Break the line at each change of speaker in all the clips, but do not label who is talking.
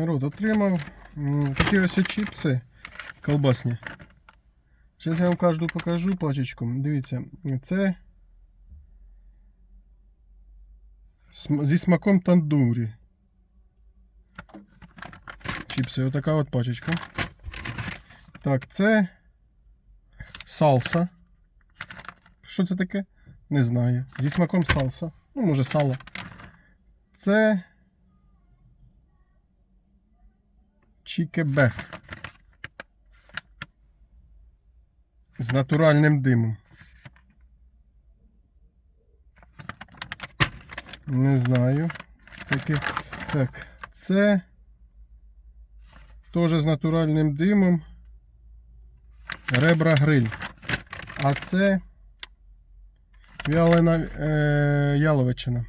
народ, отримав такі ось чіпси колбасні. Зараз я вам кожну покажу пачечку. Дивіться, це зі смаком тандурі. Чіпси, отака от пачечка. Так, це салса. Що це таке? Не знаю. Зі смаком салса. Ну, може, сало. Це. Чікебеф. З натуральним димом. Не знаю. Таке. Так, це теж з натуральним димом. Ребра гриль. А це вялена е, яловичина.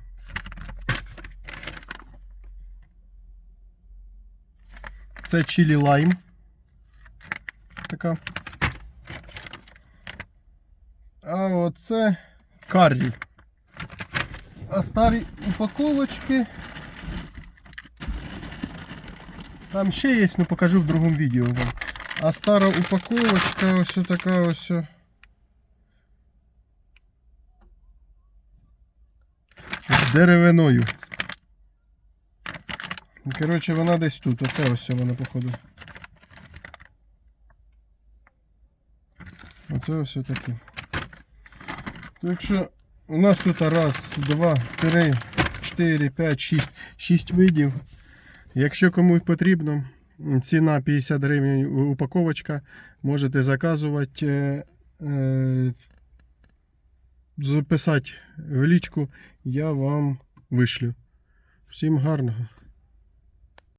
Це чилі лайм. Така. А оце каррі. А старі упаковочки. Там ще є, ну покажу в другому відео вам. А стара упаковочка ось така ось. З деревиною. Ну, Коротше, вона десь тут. Оце ось вона, походу. Оце ось таке. Так що у нас тут раз, два, три, чотири, п'ять, шість. Шість видів. Якщо комусь потрібно, ціна 50 гривень упаковочка. Можете заказувати, е, е, записати в лічку, я вам вишлю. Всім гарного.